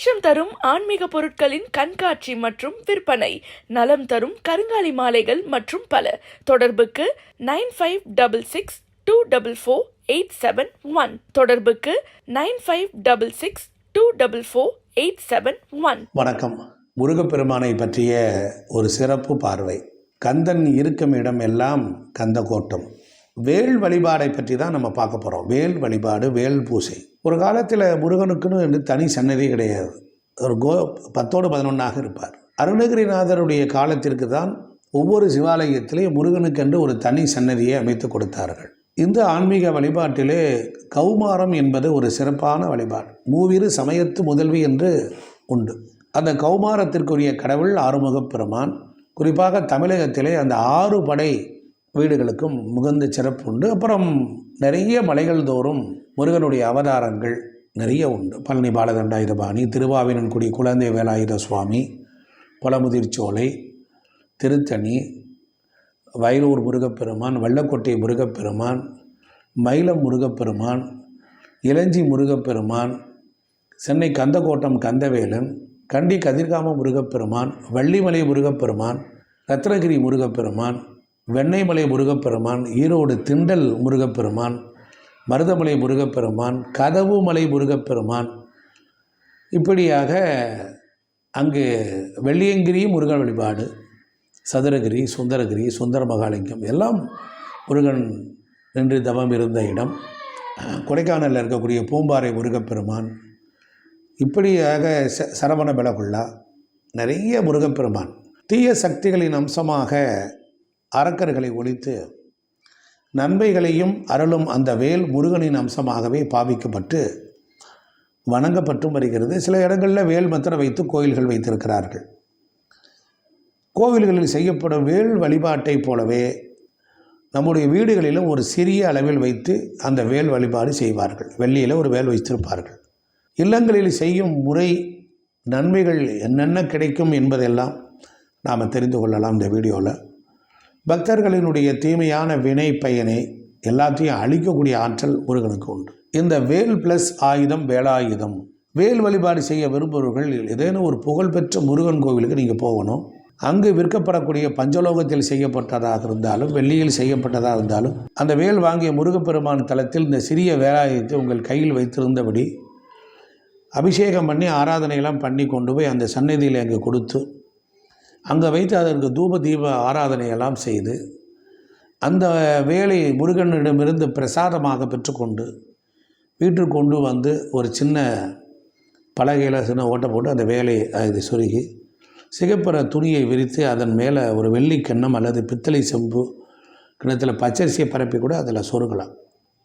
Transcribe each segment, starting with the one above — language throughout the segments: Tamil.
சுபிக்ஷம் தரும் ஆன்மீக பொருட்களின் கண்காட்சி மற்றும் விற்பனை. நலம் தரும் கருங்காலி மாலைகள் மற்றும் பல. தொடர்புக்கு nine five double six two double four eight seven one. தொடர்புக்கு nine five double six two double four eight seven one. வணக்கம். முருகப்பெருமானை பற்றிய ஒரு சிறப்பு பார்வை. கந்தன் இருக்கும் இடம் எல்லாம் கந்தகோட்டம். வேல் வழிபாடை பற்றி தான் நம்ம பார்க்க போகிறோம் வேல் வழிபாடு வேல் பூசை. ஒரு காலத்தில் முருகனுக்குன்னு தனி சன்னதி கிடையாது. ஒரு கோ பத்தோடு பதினொன்றாக இருப்பார். அருணகிரிநாதருடைய காலத்திற்கு தான் ஒவ்வொரு சிவாலயத்திலேயும் முருகனுக்கென்று ஒரு தனி சன்னதியை அமைத்து கொடுத்தார்கள். இந்த ஆன்மீக வழிபாட்டிலே கௌமாரம் என்பது ஒரு சிறப்பான வழிபாடு. மூவிரு சமயத்து முதல்வி என்று உண்டு. அந்த கௌமாரத்திற்குரிய கடவுள் ஆறுமுகப் பெருமான். குறிப்பாக தமிழகத்திலே அந்த ஆறு படை வீடுகளுக்கும் மிகுந்த சிறப்பு உண்டு. அப்புறம் நிறைய மலைகள் தோறும் முருகனுடைய அவதாரங்கள் நிறைய உண்டு. பழனி பாலதண்டாயுதபாணி திருவாவினன்குடி குழந்தை வேலாயுத சுவாமி பழமுதிர்ச்சோலை திருத்தணி வயலூர் முருகப்பெருமான் வள்ளக்கோட்டை முருகப்பெருமான் மயிலம் முருகப்பெருமான் இளஞ்சி முருகப்பெருமான் சென்னை கந்தக்கோட்டம் கந்தவேலன் கண்டி கதிர்காம முருகப்பெருமான் வள்ளிமலை முருகப்பெருமான் ரத்னகிரி முருகப்பெருமான் வெண்ணெய்மலை முருகப்பெருமான் ஈரோடு திண்டல் முருகப்பெருமான் மருதமலை முருகப்பெருமான் கதவு மலை முருகப்பெருமான். இப்படியாக அங்கு வெள்ளியங்கிரி முருகன் வழிபாடு சதுரகிரி சுந்தரகிரி சுந்தர மகாலிங்கம் எல்லாம் முருகன் நின்று தவம் இருந்த இடம். கொடைக்கானலில் இருக்கக்கூடிய பூம்பாறை முருகப்பெருமான் இப்படியாக ச சரவண பெலகுள்ளா நிறைய முருகப்பெருமான். தீய சக்திகளின் அம்சமாக அரக்கர்களை ஒழித்து நன்மைகளையும் அருளும் அந்த வேல் முருகனின் அம்சமாகவே பாவிக்கப்பட்டு வணங்கப்பட்டும் வருகிறது. சில இடங்களில் வேல் மத்திரம் வைத்து கோயில்கள் வைத்திருக்கிறார்கள். கோவில்களில் செய்யப்படும் வேல் வழிபாட்டைப் போலவே நம்முடைய வீடுகளிலும் ஒரு சிறிய அளவில் வைத்து அந்த வேல் வழிபாடு செய்வார்கள். வெள்ளியில் ஒரு வேல் வைத்திருப்பார்கள். இல்லங்களில் செய்யும் முறை நன்மைகள் என்னென்ன கிடைக்கும் என்பதெல்லாம் நாம் தெரிந்து கொள்ளலாம் இந்த வீடியோவில் பக்தர்களினுடைய தீமையான வினை பயனை எல்லாத்தையும் அழிக்கக்கூடிய ஆற்றல் முருகனுக்கு உண்டு. இந்த வேல் ப்ளஸ் ஆயுதம் வேலாயுதம் வேல் வழிபாடு செய்ய விரும்புபவர்கள் ஏதேனும் ஒரு புகழ்பெற்ற முருகன் கோவிலுக்கு நீங்கள் போகணும். அங்கு விற்கப்படக்கூடிய பஞ்சலோகத்தில் செய்யப்பட்டதாக இருந்தாலும் வெள்ளியில் செய்யப்பட்டதாக இருந்தாலும் அந்த வேல் வாங்கிய முருகப்பெருமான் தலத்தில் இந்த சிறிய வேலாயுதத்தை உங்கள் கையில் வைத்திருந்தபடி அபிஷேகம் பண்ணி ஆராதனையெல்லாம் பண்ணி கொண்டு போய் அந்த சந்நிதியில் அங்கே கொடுத்து அங்கே வைத்து அதற்கு தூப தீப ஆராதனையெல்லாம் செய்து அந்த வேலை முருகனிடமிருந்து பிரசாதமாக பெற்றுக்கொண்டு வீட்டுக்கு கொண்டு வந்து ஒரு சின்ன பலகையில் சின்ன ஓட்டை போட்டு அந்த வேலையை இது சுருகி சிகப்புற துணியை விரித்து அதன் மேலே ஒரு வெள்ளி கிண்ணம் அல்லது பித்தளை செம்பு கிணத்தில் பச்சரிசியை பரப்பி கூட அதில் சொருகலாம்.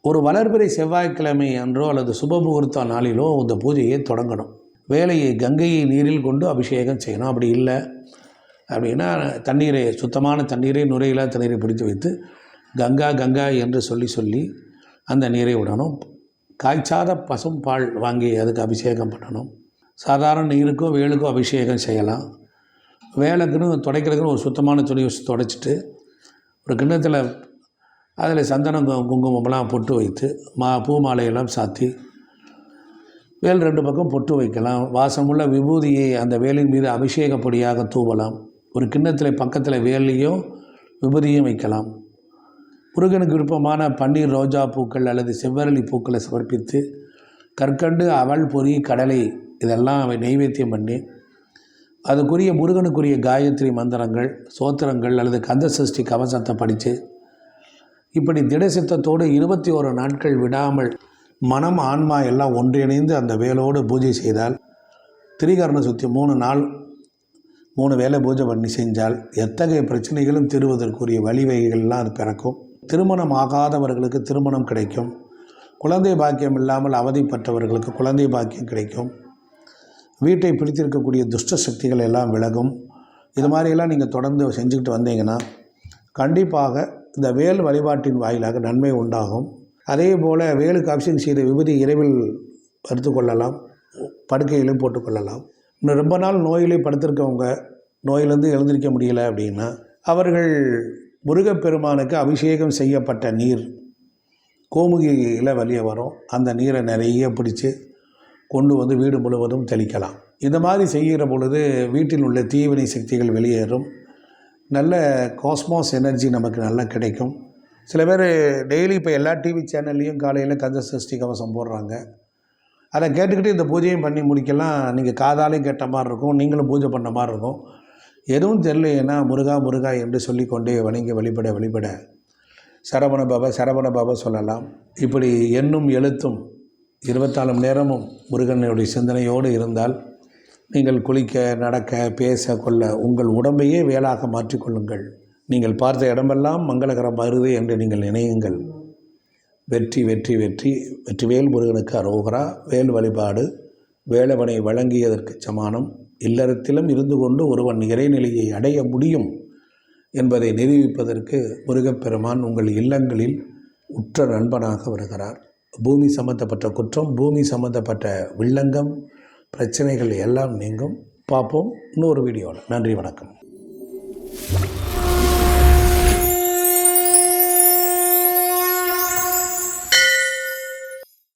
ஒரு வளர்பிறை செவ்வாய்க்கிழமை அன்றோ அல்லது சுபமுகூர்த்த நாளிலோ இந்த பூஜையை தொடங்கணும். வேலையை கங்கையை நீரில் கொண்டு அபிஷேகம் செய்யணும். அப்படி இல்லை அப்படின்னா தண்ணீரை சுத்தமான தண்ணீரை நுரையில்லா தண்ணீரை பிடித்து வைத்து கங்கா கங்கா என்று சொல்லி சொல்லி அந்த நீரை விடணும். காய்ச்சாத பசும் பால் வாங்கி அதுக்கு அபிஷேகம் பண்ணணும். சாதாரண நீருக்கும் வேலுக்கும் அபிஷேகம் செய்யலாம். வேலைக்குன்னு துடைக்கிறதுக்குன்னு ஒரு சுத்தமான துணி வச்சு துடைச்சிட்டு ஒரு கிண்ணத்தில் அதில் சந்தனம் கு- குங்குமம்லாம் பொட்டு வைத்து மா பூ மாலையெல்லாம் சாத்தி வேல் ரெண்டு பக்கம் பொட்டு வைக்கலாம். வாசமுள்ள விபூதியை அந்த வேலின் மீது அபிஷேகப்படியாக தூவலாம். ஒரு கிண்ணத்தில் பக்கத்தில் வேலையும் விபதியும் வைக்கலாம். முருகனுக்கு விருப்பமான பன்னீர் ரோஜா பூக்கள் அல்லது செவ்வரளி பூக்களை சமர்ப்பித்து கற்கண்டு அவள் பொறி கடலை இதெல்லாம் அவை நைவேத்தியம் பண்ணி அதுக்குரிய முருகனுக்குரிய காயத்ரி மந்திரங்கள் சோத்திரங்கள் அல்லது கந்த சஷ்டி கவசத்தை படித்து இப்படி திடசித்தத்தோடு இருபத்தி ஓரு நாட்கள் விடாமல் மனம் ஆன்மா எல்லாம் ஒன்றிணைந்து அந்த வேலோடு பூஜை செய்தால் திரிகரண சுத்தி மூணு நாள் மூணு வேளை பூஜை பண்ணி செஞ்சால் எத்தகைய பிரச்சனைகளும் தீர்வதற்குரிய வழிவகைகள்லாம் அது பிறக்கும். திருமணம் ஆகாதவர்களுக்கு திருமணம் கிடைக்கும். குழந்தை பாக்கியம் இல்லாமல் அவதிப்பட்டவர்களுக்கு குழந்தை பாக்கியம் கிடைக்கும். வீட்டை பிடித்திருக்கக்கூடிய துஷ்ட சக்திகள் எல்லாம் விலகும். இது மாதிரியெல்லாம் நீங்கள் தொடர்ந்து செஞ்சுக்கிட்டு வந்தீங்கன்னா கண்டிப்பாக இந்த வேல் வழிபாட்டின் வாயிலாக நன்மை உண்டாகும். அதே போல் வேலுக்கு அபிஷேகம் செய்த விபதி இரவில் படுத்து கொள்ளலாம் படுக்கையிலும் போட்டுக்கொள்ளலாம். இன்னும் ரொம்ப நாள் நோயிலே படுத்திருக்கவங்க நோயிலேருந்து எழுந்திருக்க முடியல அப்படின்னா அவர்கள் முருகப்பெருமானுக்கு அபிஷேகம் செய்யப்பட்ட நீர் கோமுகியில் வெளியே வரும். அந்த நீரை நிறைய பிடிச்சி கொண்டு வந்து வீடு முழுவதும் தெளிக்கலாம். இந்த மாதிரி செய்கிற பொழுது வீட்டில் உள்ள தீவினை சக்திகள் வெளியேறும். நல்ல காஸ்மாஸ் எனர்ஜி நமக்கு நல்லா கிடைக்கும். சில பேர் டெய்லி இப்போ எல்லா டிவி சேனல்லையும் காலையில் கந்த சஷ்டி கவசம் போடுறாங்க. அதை கேட்டுக்கிட்டு இந்த பூஜையும் பண்ணி முடிக்கலாம். நீங்கள் காதாலையும் கேட்ட மாதிரி இருக்கும். நீங்களும் பூஜை பண்ண மாதிரி இருக்கும். எதுவும் தெரியலைன்னா முருகா முருகா என்று சொல்லிக்கொண்டே வணங்கி வழிபட வழிபட. சரவண பாபா சரவண பாபா சொல்லலாம். இப்படி எண்ணும் எழுத்தும் இருபத்தாலு மணி நேரமும் முருகனுடைய சிந்தனையோடு இருந்தால் நீங்கள் குளிக்க நடக்க பேச கொள்ள உங்கள் உடம்பையே வேலாக மாற்றிக்கொள்ளுங்கள் நீங்கள் பார்த்த இடமெல்லாம் மங்களகரம் வருது என்று நீங்கள் நினையுங்கள். வெற்றி வெற்றி வெற்றி வெற்றிவேல் முருகனுக்கு அரோகரா வேல் வழிபாடு வேலவனை வழங்கியதற்கு சமானம். இல்லறத்திலும் இருந்து கொண்டு ஒருவன் இறைநிலையை அடைய முடியும் என்பதை நிரூபிப்பதற்கு முருகப்பெருமான் உங்கள் இல்லங்களில் உற்ற நண்பனாக வருகிறார். பூமி சம்பந்தப்பட்ட குற்றம் பூமி சம்பந்தப்பட்ட வில்லங்கம் பிரச்சனைகள் எல்லாம் நீங்கும். பார்ப்போம் இன்னொரு வீடியோவில். நன்றி வணக்கம்.